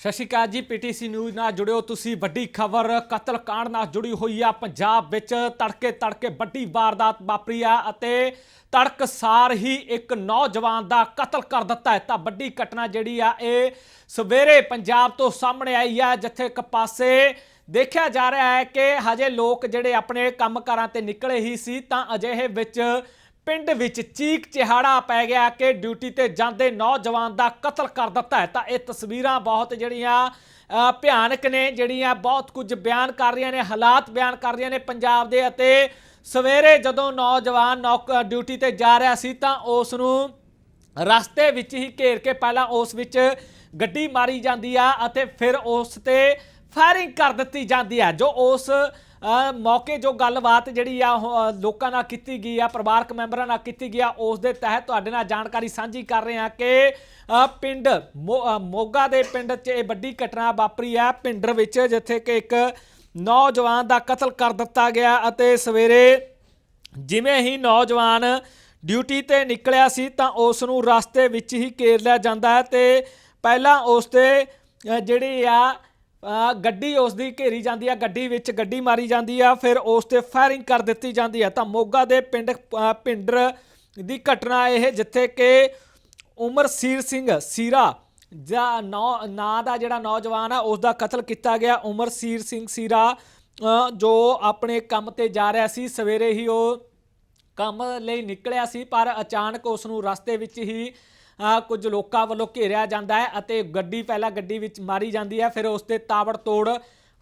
ਸਤਿ ਸ਼੍ਰੀ ਅਕਾਲ ਜੀ, PTC news ਨਾਲ ਜੁੜਿਓ ਤੁਸੀਂ। ਵੱਡੀ ਖਬਰ, ਕਤਲ ਕਾਂਡ ਨਾਲ ਜੁੜੀ ਹੋਈ ਆ ਪੰਜਾਬ ਵਿੱਚ। ਤੜਕੇ ਤੜਕੇ ਵੱਡੀ ਵਾਰਦਾਤ ਵਾਪਰੀ ਆ ਅਤੇ ਤੜਕਸਾਰ ਹੀ ਇੱਕ ਨੌਜਵਾਨ ਦਾ ਕਤਲ ਕਰ ਦਿੱਤਾ ਹੈ। ਤਾਂ ਵੱਡੀ ਘਟਨਾ ਜਿਹੜੀ ਆ, ਇਹ ਸਵੇਰੇ ਪੰਜਾਬ ਤੋਂ ਸਾਹਮਣੇ ਆਈ ਆ, ਜਿੱਥੇ ਇੱਕ ਪਾਸੇ ਦੇਖਿਆ ਜਾ ਰਿਹਾ ਹੈ ਕਿ ਹਜੇ ਲੋਕ ਜਿਹੜੇ ਆਪਣੇ ਕੰਮਕਾਰਾਂ ਤੇ ਨਿਕਲੇ ਹੀ ਸੀ, ਤਾਂ ਅਜਿਹੇ ਵਿੱਚ ਪਿੰਡ ਵਿੱਚ ਚੀਕ ਚਿਹਾੜਾ ਪੈ ਗਿਆ ਕਿ ਡਿਊਟੀ ਤੇ ਜਾਂਦੇ ਨੌਜਵਾਨ ਦਾ ਕਤਲ ਕਰ ਦਿੱਤਾ ਹੈ। ਤਾਂ ਇਹ ਤਸਵੀਰਾਂ ਬਹੁਤ ਜਿਹੜੀਆਂ ਭਿਆਨਕ ਨੇ, ਜਿਹੜੀਆਂ ਬਹੁਤ ਕੁਝ ਬਿਆਨ ਕਰ ਰਹੀਆਂ ਨੇ, ਹਾਲਾਤ ਬਿਆਨ ਕਰ ਰਹੀਆਂ ਨੇ ਪੰਜਾਬ ਦੇ ਅਤੇ ਸਵੇਰੇ ਜਦੋਂ ਨੌਜਵਾਨ ਨੌਕ ਡਿਊਟੀ ਤੇ ਜਾ ਰਿਹਾ ਸੀ ਤਾਂ ਉਸ ਨੂੰ ਰਸਤੇ ਵਿੱਚ ਹੀ ਘੇਰ ਕੇ ਪਹਿਲਾਂ ਉਸ ਵਿੱਚ ਗੱਡੀ ਮਾਰੀ ਜਾਂਦੀ ਆ ਅਤੇ ਫਿਰ ਉਸ ਤੇ ਫਾਇਰਿੰਗ ਕਰ ਦਿੱਤੀ ਜਾਂਦੀ ਹੈ ਜੋ ਉਸ ਮੌਕੇ ਜੋ ਗੱਲਬਾਤ ਜਿਹੜੀ ਆ ਉਹ, ਲੋਕਾਂ ਨਾਲ ਕੀਤੀ ਗਈ ਆ ਪਰਿਵਾਰਕ ਮੈਂਬਰਾਂ ਨਾਲ ਕੀਤੀ ਗਈ ਆ ਉਸ ਦੇ ਤਹਿਤ ਤੁਹਾਡੇ ਨਾਲ ਜਾਣਕਾਰੀ ਸਾਂਝੀ ਕਰ ਰਹੇ ਹਾਂ ਕਿ ਪਿੰਡ ਮੋ- ਮੋਗਾ ਦੇ ਪਿੰਡ 'ਚ ਇਹ ਵੱਡੀ ਘਟਨਾ ਵਾਪਰੀ ਆ। ਪਿੰਡ ਵਿੱਚ ਜਿੱਥੇ ਕਿ ਇੱਕ ਨੌਜਵਾਨ ਦਾ ਕਤਲ ਕਰ ਦਿੱਤਾ ਗਿਆ ਅਤੇ ਸਵੇਰੇ ਜਿਵੇਂ ਹੀ ਨੌਜਵਾਨ ਡਿਊਟੀ ਤੇ ਨਿਕਲਿਆ ਸੀ ਤਾਂ ਉਸ ਨੂੰ ਰਸਤੇ ਵਿੱਚ ਹੀ ਘੇਰ ਲਿਆ ਜਾਂਦਾ ਹੈ ਤੇ ਪਹਿਲਾਂ ਉਸ ਤੇ ਜਿਹੜੀ ਆ ਗੱਡੀ ਉਸ ਦੀ ਘੇਰੀ ਜਾਂਦੀ ਆ ਗੱਡੀ ਵਿੱਚ ਗੱਡੀ ਮਾਰੀ ਜਾਂਦੀ ਆ ਫਿਰ ਉਸ ਤੇ ਫਾਇਰਿੰਗ ਕਰ ਦਿੱਤੀ ਜਾਂਦੀ ਆ। ਤਾਂ ਮੋਗਾ ਦੇ ਪਿੰਡ ਅ, ਪਿੰਡਰ ਦੀ ਘਟਨਾ ਇਹ ਜਿੱਥੇ ਕਿ ਉਮਰਸੀਰ ਸਿੰਘ ਸੀਰਾ ਜਾਂ ਨੌ ਨਾਂ ਦਾ ਜਿਹੜਾ ਨੌਜਵਾਨ ਆ ਉਸ ਦਾ ਕਤਲ ਕੀਤਾ ਗਿਆ। ਉਮਰਸੀਰ ਸਿੰਘ ਸੀਰਾ ਜੋ ਆਪਣੇ ਕੰਮ ਤੇ ਜਾ ਰਿਹਾ ਸੀ ਸਵੇਰੇ ਹੀ ਉਹ ਕੰਮ ਲਈ ਨਿਕਲਿਆ ਸੀ ਪਰ ਅਚਾਨਕ ਉਸ ਨੂੰ ਰਸਤੇ ਵਿੱਚ ਹੀ ਕੁਝ ਲੋਕਾਂ ਵੱਲੋਂ ਘੇਰਿਆ ਜਾਂਦਾ ਹੈ ਅਤੇ ਗੱਡੀ ਪਹਿਲਾਂ ਗੱਡੀ ਵਿੱਚ ਮਾਰੀ ਜਾਂਦੀ ਹੈ, ਫਿਰ ਉਸ ਤੇ ਤਾਬੜਤੋੜ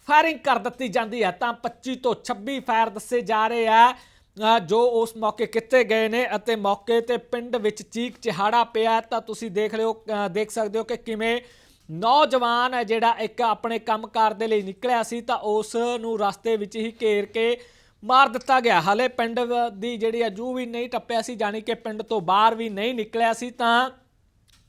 ਫਾਇਰਿੰਗ ਕਰ ਦਿੱਤੀ ਜਾਂਦੀ ਹੈ। ਤਾਂ 25 ਤੋਂ 26 ਫਾਇਰ ਦੱਸੇ ਜਾ ਰਹੇ ਆ ਜੋ ਉਸ ਮੌਕੇ ਕਿੱਥੇ ਗਏ ਨੇ ਅਤੇ ਮੌਕੇ ਤੇ ਪਿੰਡ ਵਿੱਚ ਚੀਕ ਚਿਹਾੜਾ ਪਿਆ ਤਾਂ ਤੁਸੀਂ ਦੇਖ ਲਿਓ ਦੇਖ ਸਕਦੇ ਹੋ ਕਿ ਕਿਵੇਂ ਨੌਜਵਾਨ ਹੈ ਜਿਹੜਾ ਇੱਕ ਆਪਣੇ ਕੰਮਕਾਰ ਦੇ ਲਈ ਨਿਕਲਿਆ ਸੀ, ਤਾਂ ਉਸ ਨੂੰ ਰਸਤੇ ਵਿੱਚ ਹੀ ਘੇਰ ਕੇ ਮਾਰ ਦਿੱਤਾ ਗਿਆ। ਹਾਲੇ ਪਿੰਡ ਦੀ ਜਿਹੜੀ ਅਜੂ ਵੀ ਨਹੀਂ ਟੱਪਿਆ ਸੀ, ਜਾਣੀ ਕਿ ਪਿੰਡ ਤੋਂ ਬਾਹਰ ਵੀ ਨਹੀਂ ਨਿਕਲਿਆ ਸੀ, ਤਾਂ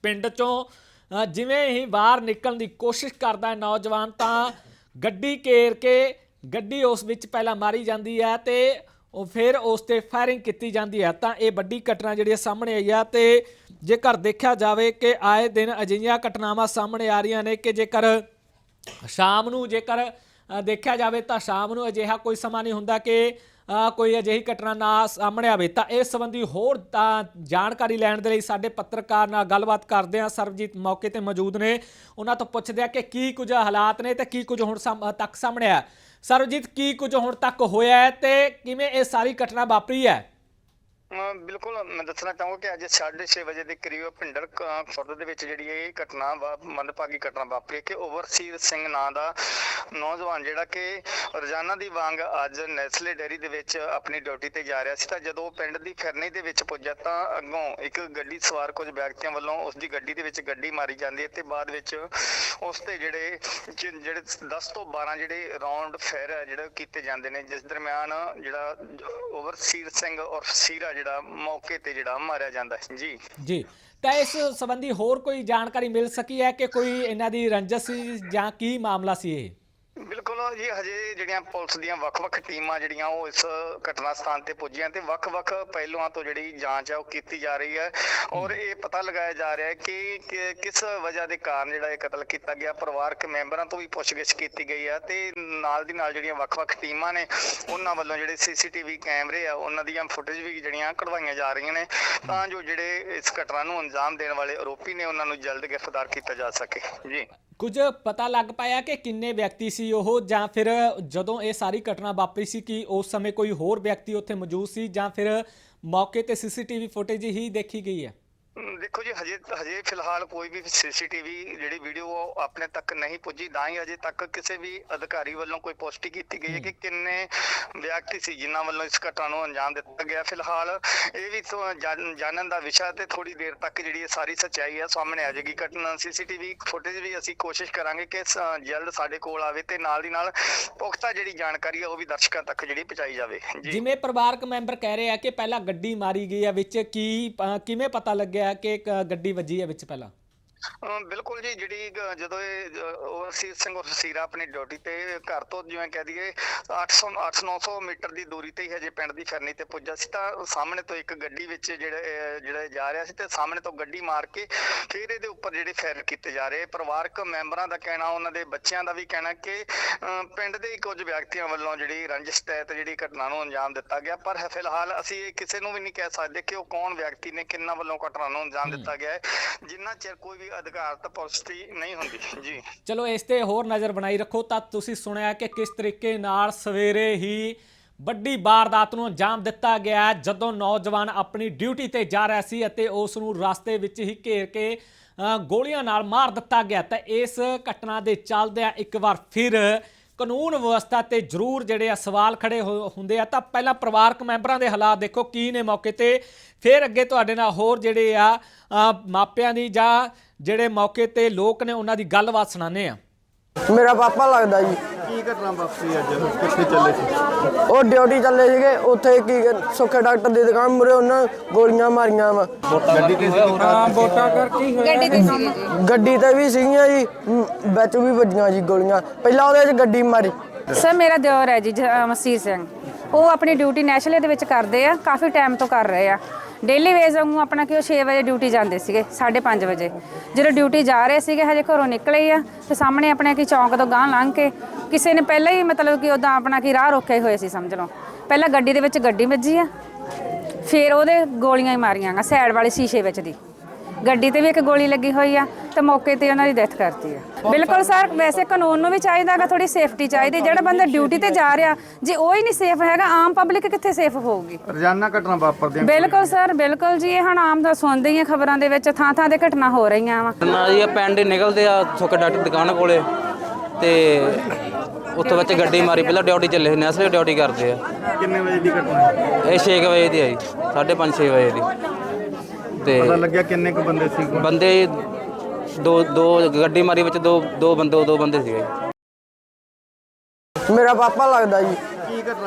ਪਿੰਡ ਚੋਂ ਜਿਵੇਂ ਹੀ ਬਾਹਰ ਨਿਕਲਣ ਦੀ ਕੋਸ਼ਿਸ਼ ਕਰਦਾ ਹੈ ਨੌਜਵਾਨ, ਤਾਂ ਗੱਡੀ ਘੇਰ ਕੇ ਗੱਡੀ ਉਸ ਵਿੱਚ ਪਹਿਲਾਂ ਮਾਰੀ ਜਾਂਦੀ ਹੈ ਤੇ ਉਹ ਫਿਰ ਉਸ ਤੇ ਫਾਇਰਿੰਗ ਕੀਤੀ ਜਾਂਦੀ ਹੈ। ਤਾਂ ਇਹ ਵੱਡੀ ਘਟਨਾ ਜਿਹੜੀ ਸਾਹਮਣੇ ਆਈ ਆ ਤੇ ਜੇਕਰ ਦੇਖਿਆ ਜਾਵੇ ਕਿ ਆਏ ਦਿਨ ਅਜਿਹੀਆਂ ਘਟਨਾਵਾਂ ਸਾਹਮਣੇ ਆ ਰਹੀਆਂ ਨੇ ਕਿ ਜੇਕਰ ਸ਼ਾਮ ਨੂੰ ਜੇਕਰ ਦੇਖਿਆ ਜਾਵੇ ਤਾਂ ਸ਼ਾਮ ਨੂੰ ਅਜਿਹਾ ਕੋਈ ਸਮਾਂ ਨਹੀਂ ਹੁੰਦਾ ਕਿ ਕੋਈ ਅਜਿਹੀ ਘਟਨਾ ਨਾ ਸਾਹਮਣੇ ਆਵੇ ਤਾਂ ਇਸ ਸੰਬੰਧੀ ਹੋਰ ਤਾਂ ਜਾਣਕਾਰੀ ਲੈਣ ਦੇ ਲਈ ਸਾਡੇ ਪੱਤਰਕਾਰ ਨਾਲ ਗੱਲਬਾਤ ਕਰਦੇ ਹਾਂ। ਸਰਬਜੀਤ ਮੌਕੇ ਤੇ ਮੌਜੂਦ ਨੇ। ਉਹਨਾਂ ਤੋਂ ਪੁੱਛਦੇ ਆ ਕਿ ਕੀ ਕੁਝ ਹਾਲਾਤ ਨੇ ਤੇ ਕੀ ਕੁਝ ਹੁਣ ਸਾਹਮ- ਤੱਕ ਸਾਹਮਣੇ ਆ ਸਰਬਜੀਤ, ਕੀ ਕੁਝ ਹੁਣ ਤੱਕ ਹੋਇਆ ਹੈ ਤੇ ਕਿਵੇਂ ਇਹ ਸਾਰੀ ਘਟਨਾ ਵਾਪਰੀ ਹੈ? ਬਿਲਕੁਲ ਮੈਂ ਦੱਸਣਾ ਚਾਹੂੰਗਾ ਕਿ ਅੱਜ 6:30 ਵਜੇ ਦੇ ਕਰੀਬ ਭਿੰਡਰ ਖੁਰਦ ਦੇ ਵਿੱਚ ਜਿਹੜੀ ਇਹ ਘਟਨਾ ਮੰਦਭਾਗੀ ਘਟਨਾ ਵਾਪਰੀ ਹੈ ਕਿ ਓਵਰਸੀਰ ਸਿੰਘ ਨਾਂ ਦਾ ਨੌਜਵਾਨ ਜਿਹੜਾ ਕਿ ਰੋਜ਼ਾਨਾ ਦੀ ਵਾਂਗ ਅੱਜ ਨੈਸਲੇ ਡੇਅਰੀ ਦੇ ਵਿੱਚ ਆਪਣੀ ਡਿਊਟੀ ਤੇ ਜਾ ਰਿਹਾ ਸੀ। ਤਾਂ ਜਦੋਂ ਪਿੰਡ ਦੀ ਫਿਰਨੀ ਦੇ ਵਿੱਚ ਪੁੱਜਾ ਤਾਂ ਅੱਗੋਂ ਇੱਕ ਗੱਡੀ ਸਵਾਰ ਕੁਝ ਵਿਅਕਤੀਆਂ ਵੱਲੋਂ ਉਸ ਦੀ ਗੱਡੀ ਦੇ ਵਿੱਚ ਗੱਡੀ ਮਾਰੀ ਜਾਂਦੀ ਹੈ ਤੇ ਬਾਅਦ ਵਿੱਚ ਉਸ ਤੇ ਜਿਹੜੇ ਜਿਹੜੇ 10 ਤੋਂ 12 ਜਿਹੜੇ ਰਾਉਂਡ ਫਾਇਰ ਹੈ ਜਿਹੜੇ ਕੀਤੇ ਜਾਂਦੇ ਨੇ, ਜਿਸ ਦਰਮਿਆਨ ਜਿਹੜਾ ਓਵਰਸੀਰ ਸਿੰਘ ਔਰ ਸੀਰਾ ਜਿਹੜਾ ਮੌਕੇ ਤੇ ਜਿਹੜਾ ਮਾਰਿਆ ਜਾਂਦਾ ਹੈ। ਜੀ। ਜੀ। ਤਾਂ ਇਸ ਸੰਬੰਧੀ ਹੋਰ ਕੋਈ ਜਾਣਕਾਰੀ ਮਿਲ ਸਕੀ ਹੈ ਕਿ ਕੋਈ ਇਹਨਾਂ ਦੀ ਰੰਜਿਸ਼ ਸੀ ਜਾਂ ਕੀ ਮਾਮਲਾ ਸੀ ਇਹ? ਬਿਲਕੁਲ ਜੀ, ਹਜੇ ਜਿਹੜੀਆਂ ਪੁਲਿਸ ਦੀਆਂ ਵੱਖ-ਵੱਖ ਟੀਮਾਂ ਜਿਹੜੀਆਂ ਉਹ ਇਸ ਘਟਨਾ ਸਥਾਨ ਤੇ ਪੁੱਜੀਆਂ ਤੇ ਵੱਖ-ਵੱਖ ਪਹਿਲੂਆਂ ਤੋਂ ਜਿਹੜੀ ਜਾਂਚ ਹੈ ਉਹ ਕੀਤੀ ਜਾ ਰਹੀ ਹੈ। ਔਰ ਇਹ ਪਤਾ ਲਗਾਇਆ ਜਾ ਰਿਹਾ ਹੈ ਕਿ ਕਿਸ ਵਜ੍ਹਾ ਦੇ ਕਾਰਨ ਜਿਹੜਾ ਇਹ ਕਤਲ ਕੀਤਾ ਗਿਆ, ਪਰਿਵਾਰਕ ਮੈਂਬਰਾਂ ਤੋਂ ਵੀ ਪੁੱਛਗਿੱਛ ਕੀਤੀ ਗਈ ਹੈ ਤੇ ਨਾਲ ਦੀ ਨਾਲ ਜਿਹੜੀਆਂ ਵੱਖ-ਵੱਖ ਟੀਮਾਂ ਨੇ, ਉਹਨਾਂ ਵੱਲੋਂ ਜਿਹੜੇ ਸੀਸੀਟੀਵੀ ਕੈਮਰੇ ਆ, ਉਹਨਾਂ ਦੀਆਂ ਫੁਟੇਜ ਵੀ ਜਿਹੜੀਆਂ ਕਢਵਾਈਆਂ ਜਾ ਰਹੀਆਂ ਨੇ ਤਾਂ ਜੋ ਜਿਹੜੇ ਇਸ ਘਟਨਾ ਨੂੰ ਅੰਜਾਮ ਦੇਣ ਵਾਲੇ ਆਰੋਪੀ ਨੇ, ਉਹਨਾਂ ਨੂੰ ਜਲਦ ਗ੍ਰਿਫਤਾਰ ਕੀਤਾ ਜਾ ਸਕੇ। ਜੀ। ਕੁਝ ਪਤਾ ਲੱਗ ਪਾਇਆ ਕਿ ਕਿੰਨੇ ਵਿਅਕਤੀ ਸੀ ਉਹ, ਜਾਂ ਫਿਰ ਜਦੋਂ ਇਹ ਸਾਰੀ ਘਟਨਾ ਵਾਪਰੀ ਸੀ ਕਿ ਉਸ ਸਮੇਂ ਕੋਈ ਹੋਰ ਵਿਅਕਤੀ ਉੱਥੇ ਮੌਜੂਦ ਸੀ, ਜਾਂ ਫਿਰ ਮੌਕੇ ਤੇ ਸੀਸੀਟੀਵੀ ਫੁਟੇਜ ਹੀ ਦੇਖੀ ਗਈ ਹੈ। ਦੇਖੋ ਜੀ ਹਜੇ ਹਜੇ ਫਿਲਹਾਲ ਕੋਈ ਵੀ ਸੀਸੀਟੀਵੀ ਜਿਹੜੀ ਵੀਡੀਓ ਆਪਣੇ ਤੱਕ ਨਹੀਂ ਪੁੱਜੀ ਨਾ ਹੀ ਹਜੇ ਤੱਕ ਕਿਸੇ ਵੀ ਅਧਿਕਾਰੀ ਵੱਲੋਂ ਕੋਈ ਪੁਸ਼ਟੀ ਕੀਤੀ ਗਈ ਹੈ ਕਿ ਕਿੰਨੇ ਵਿਅਕਤੀ ਸੀ ਜਿਨ੍ਹਾਂ ਵੱਲੋਂ ਇਸ ਘਟਨਾ ਨੂੰ ਅੰਜਾਮ ਦਿੱਤਾ ਗਿਆ। ਫਿਲਹਾਲ ਇਹ ਵੀ ਜਾਣਨ ਦਾ ਵਿਸ਼ਾ ਤੇ ਥੋੜੀ ਦੇਰ ਤੱਕ ਜਿਹੜੀ ਇਹ ਸਾਰੀ ਸੱਚਾਈ ਹੈ ਸਾਹਮਣੇ ਆ ਜਾਏਗੀ। ਘਟਨਾ ਸੀਸੀਟੀਵੀ ਫੁਟੇਜ ਵੀ ਅਸੀਂ ਕੋਸ਼ਿਸ਼ ਕਰਾਂਗੇ ਕਿ ਜਲਦ ਸਾਡੇ ਕੋਲ ਆਵੇ ਤੇ ਨਾਲ ਦੀ ਨਾਲ ਪੁਖਤਾ ਜਿਹੜੀ ਜਾਣਕਾਰੀ ਹੈ ਉਹ ਵੀ ਦਰਸ਼ਕਾਂ ਤੱਕ ਜਿਹੜੀ ਪਹੁੰਚਾਈ ਜਾਵੇ। ਜਿਵੇਂ ਪਰਿਵਾਰਕ ਮੈਂਬਰ ਕਹਿ ਰਹੇ ਆ ਕਿ ਪਹਿਲਾਂ ਗੱਡੀ ਮਾਰੀ ਗਈ ਹੈ ਵਿੱਚ ਕੀ ਕਿਵੇਂ ਪਤਾ ਲੱਗਿਆ? ਕਿ ਇੱਕ ਗੱਡੀ ਵੱਜੀ ਹੈ ਵਿੱਚ ਪਹਿਲਾਂ। ਬਿਲਕੁਲ ਜੀ ਜਿਹੜੀ ਜਦੋਂ ਇਹ ਓਵਰਸੀਜ਼ ਸਿੰਘ ਉਰਫ ਸੀਰਾ ਆਪਣੀ ਡਿਊਟੀ ਤੇ ਘਰ ਤੋਂ ਜਿਵੇਂ ਕਹਿ ਦਈਏ 800 800-900 ਮੀਟਰ ਦੀ ਦੂਰੀ ਤੇ ਹੀ ਹਜੇ ਪਿੰਡ ਦੀ ਫਿਰਨੀ ਤੇ ਪੁੱਜਾ ਸੀ ਤਾਂ ਸਾਹਮਣੇ ਤੋਂ ਇੱਕ ਗੱਡੀ ਵਿੱਚ ਜਿਹੜੇ ਜਿਹੜੇ ਜਾ ਰਿਹਾ ਸੀ ਤੇ ਸਾਹਮਣੇ ਤੋਂ ਗੱਡੀ ਮਾਰ ਕੇ ਫਿਰ ਇਹਦੇ ਉੱਪਰ ਜਿਹੜੇ ਫਾਇਰ ਕੀਤੇ ਜਾ ਰਹੇ। ਪਰਿਵਾਰਕ ਮੈਂਬਰਾਂ ਦਾ ਕਹਿਣਾ ਉਹਨਾਂ ਦੇ ਬੱਚਿਆਂ ਦਾ ਵੀ ਕਹਿਣਾ ਕਿ ਪਿੰਡ ਦੇ ਕੁਝ ਵਿਅਕਤੀਆਂ ਵੱਲੋਂ ਜਿਹੜੀ ਰੰਜਿਸ਼ ਤਹਿਤ ਜਿਹੜੀ ਘਟਨਾ ਨੂੰ ਅੰਜਾਮ ਦਿੱਤਾ ਗਿਆ। ਪਰ ਫਿਲਹਾਲ ਅਸੀਂ ਇਹ ਕਿਸੇ ਨੂੰ ਵੀ ਨਹੀਂ ਕਹਿ ਸਕਦੇ ਕਿ ਉਹ ਕੌਣ ਵਿਅਕਤੀ ਨੇ ਕਿੰਨਾ ਵੱਲੋਂ ਘਟਨਾ ਨੂੰ ਅੰਜਾਮ ਦਿੱਤਾ ਗਿਆ ਹੈ। ਜਿੰਨਾ ਚਿਰ ਕੋਈ ਵੀ ਅਧਿਕਾਰਤ ਪੁਸ਼ਟੀ ਨਹੀਂ ਹੁੰਦੀ, ਜੀ। ਚਲੋ, ਇਸ ਤੇ ਹੋਰ ਨਜ਼ਰ ਬਣਾਈ ਰੱਖੋ ਤਾਂ ਤੁਸੀਂ ਸੁਣਿਆ ਕਿ ਕਿਸ ਤਰੀਕੇ ਨਾਲ ਸਵੇਰੇ ਹੀ ਵੱਡੀ ਵਾਰਦਾਤ ਨੂੰ ਅੰਜਾਮ ਦਿੱਤਾ ਗਿਆ ਜਦੋਂ ਨੌਜਵਾਨ ਆਪਣੀ ਡਿਊਟੀ ਤੇ ਜਾ ਰਿਹਾ ਸੀ ਅਤੇ ਉਸ ਨੂੰ ਰਸਤੇ ਵਿੱਚ ਹੀ ਘੇਰ ਕੇ ਗੋਲੀਆਂ ਨਾਲ ਮਾਰ ਦਿੱਤਾ ਗਿਆ। ਤਾਂ ਇਸ ਘਟਨਾ ਦੇ ਚੱਲਦਿਆਂ ਇੱਕ ਵਾਰ ਫਿਰ ਕਾਨੂੰਨ ਵਿਵਸਥਾ ਤੇ ਜ਼ਰੂਰ ਜਿਹੜੇ ਆ ਸਵਾਲ ਖੜੇ ਹੋ- ਹੁੰਦੇ ਆ, ਤਾਂ ਪਹਿਲਾਂ ਪਰਿਵਾਰਕ ਮੈਂਬਰਾਂ ਦੇ ਹਾਲਾਤ ਦੇਖੋ, ਕੀ ਨੇ ਮੌਕੇ ਤੇ? ਫਿਰ ਅੱਗੇ ਤੁਹਾਡੇ ਨਾਲ ਹੋਰ ਜਿਹੜੇ ਆ ਮਾਪਿਆਂ ਦੀ ਜਾਂ ਜਿਹੜੇ ਮੌਕੇ ਤੇ ਲੋਕ ਨੇ, ਉਹਨਾਂ ਦੀ ਗੱਲਬਾਤ ਸੁਣਾਉਂਦੇ ਆ। ਮੇਰਾ ਪਾਪਾ ਲੱਗਦਾ ਜੀ। ਕੀ ਘਟਨਾ ਵਾਪਰੀ ਅੱਜ? ਕਿੱਥੇ ਚੱਲੇ ਸੀ? ਉਹ ਡਿਊਟੀ ਚੱਲੇ ਸੀਗੇ ਉੱਥੇ ਕੀ ਸੁੱਖੇ ਡਾਕਟਰ ਦੀ ਦੁਕਾਨ ਮੁਰੇ ਉਹਨਾਂ ਗੋਲੀਆਂ ਮਾਰੀਆਂ ਵਾ। ਗੱਡੀ ਤੇ ਸੀ? ਹਾਂ ਵੋਟਾਂ ਗੱਡੀ ਤੇ ਸੀਗੇ ਜੀ ਗੱਡੀ ਤੇ ਵੀ ਸੀਗੀਆਂ ਜੀ ਮ, ਵਿੱਚ ਵੀ ਵੱਜੀਆਂ ਜੀ ਗੋਲੀਆਂ। ਪਹਿਲਾਂ ਉਹਦੇ 'ਚ ਗੱਡੀ ਮਾਰੀ। ਸਰ ਮੇਰਾ ਦਿਓਰ ਹੈ ਜੀ ਜ- ਅਹ ਮਸੀਹ ਸਿੰਘ। ਉਹ ਆਪਣੀ ਡਿਊਟੀ ਨੈਸ਼ਨਲ ਦੇ ਵਿੱਚ ਕਰਦੇ ਆ ਕਾਫੀ ਟਾਈਮ ਤੋਂ ਕਰ ਰਹੇ ਆ। ਡੇਲੀ ਵੇਜ਼ ਵਾਂਗੂ ਆਪਣਾ ਕਿ ਉਹ 6 ਵਜੇ ਡਿਊਟੀ ਜਾਂਦੇ ਸੀਗੇ 5:30 ਵਜੇ। ਜਦੋਂ ਡਿਊਟੀ ਜਾ ਰਹੇ ਸੀਗੇ, ਹਜੇ ਘਰੋਂ ਨਿਕਲੇ ਹੀ ਆ, ਤੇ ਸਾਹਮਣੇ ਆਪਣੇ ਕਿ ਚੌਂਕ ਤੋਂ ਗਾਂ ਲੰਘ ਕੇ ਕਿਸੇ ਨੇ ਪਹਿਲਾਂ ਹੀ ਮਤਲਬ ਕਿ ਉਦਾਂ ਆਪਣਾ ਕਿ ਰਾਹ ਰੋਕੇ ਹੋਏ ਸੀ, ਸਮਝ ਲਓ। ਪਹਿਲਾਂ ਗੱਡੀ ਦੇ ਵਿੱਚ ਗੱਡੀ ਵੱਜੀ ਆ, ਫਿਰ ਉਹਦੇ ਗੋਲੀਆਂ ਹੀ ਮਾਰੀਆਂ ਗਾ, ਸਾਈਡ ਵਾਲੇ ਸ਼ੀਸ਼ੇ ਵਿੱਚ ਦੀ। ਗੱਡੀ ਤੇ ਵੀ ਇੱਕ ਗੋਲੀ ਲੱਗੀ ਹੋਈ ਆ ਤੇ ਮੌਕੇ ਤੇ ਉਹਨਾਂ ਦੀ ਡੈਥ ਕਰਤੀ ਆ। ਬਿਲਕੁਲ ਸਰ ਵੈਸੇ ਕਾਨੂੰਨ ਨੂੰ ਵੀ ਚਾਹੀਦਾਗਾ ਥੋੜੀ ਸੇਫਟੀ ਚਾਹੀਦੀ ਜਿਹੜਾ ਬੰਦਾ ਡਿਊਟੀ ਤੇ ਜਾ ਰਿਹਾ ਜੇ ਉਹ ਹੀ ਨਹੀਂ ਸੇਫ ਹੈਗਾ ਆਮ ਪਬਲਿਕ ਕਿੱਥੇ ਸੇਫ ਹੋਊਗੀ? ਰੋਜ਼ਾਨਾ ਘਟਨਾ ਵਾਪਰਦੀਆਂ ਬਿਲਕੁਲ ਸਰ ਬਿਲਕੁਲ ਜੀ ਇਹ ਹੁਣ ਆਮ ਦਾ ਸੁਣਦੇ ਹੀ ਆ ਖਬਰਾਂ ਦੇ ਵਿੱਚ ਥਾਂ ਥਾਂ ਤੇ ਘਟਨਾ ਹੋ ਰਹੀਆਂ ਵਾ। ਨਾ ਜੀ ਇਹ ਪਿੰਡ ਹੀ ਨਿਕਲਦੇ ਆ ਸੁੱਕ ਡਾਕਟਰ ਦੁਕਾਨ ਕੋਲੇ ਤੇ ਉੱਥੋਂ ਵਿੱਚ ਗੱਡੀ ਮਾਰੀ ਪਹਿਲਾਂ ਡਿਊਟੀ ਚੱਲੇ ਸੀ ਨੈਸਲੇ ਡਿਊਟੀ ਕਰਦੇ ਆ। ਕਿੰਨੇ ਵਜੇ ਦੀ ਘਟਨਾ? ਇਹ 6 ਵਜੇ ਦੀ ਆਈ 5:30 6 ਵਜੇ ਦੀ। ਤੇ ਪਤਾ ਲੱਗਿਆ ਕਿੰਨੇ ਕੁ ਬੰਦੇ ਸੀ ਬੰਦੇ ਦੋ ਦੋ ਗੱਡੀ ਮਾਰੀ ਵਿੱਚ ਦੋ ਦੋ ਬੰਦੇ ਦੋ ਬੰਦੇ ਸੀਗੇ। ਮੇਰਾ ਪਾਪਾ ਲੱਗਦਾ ਜੀ। ਕੀ ਘਟਨਾ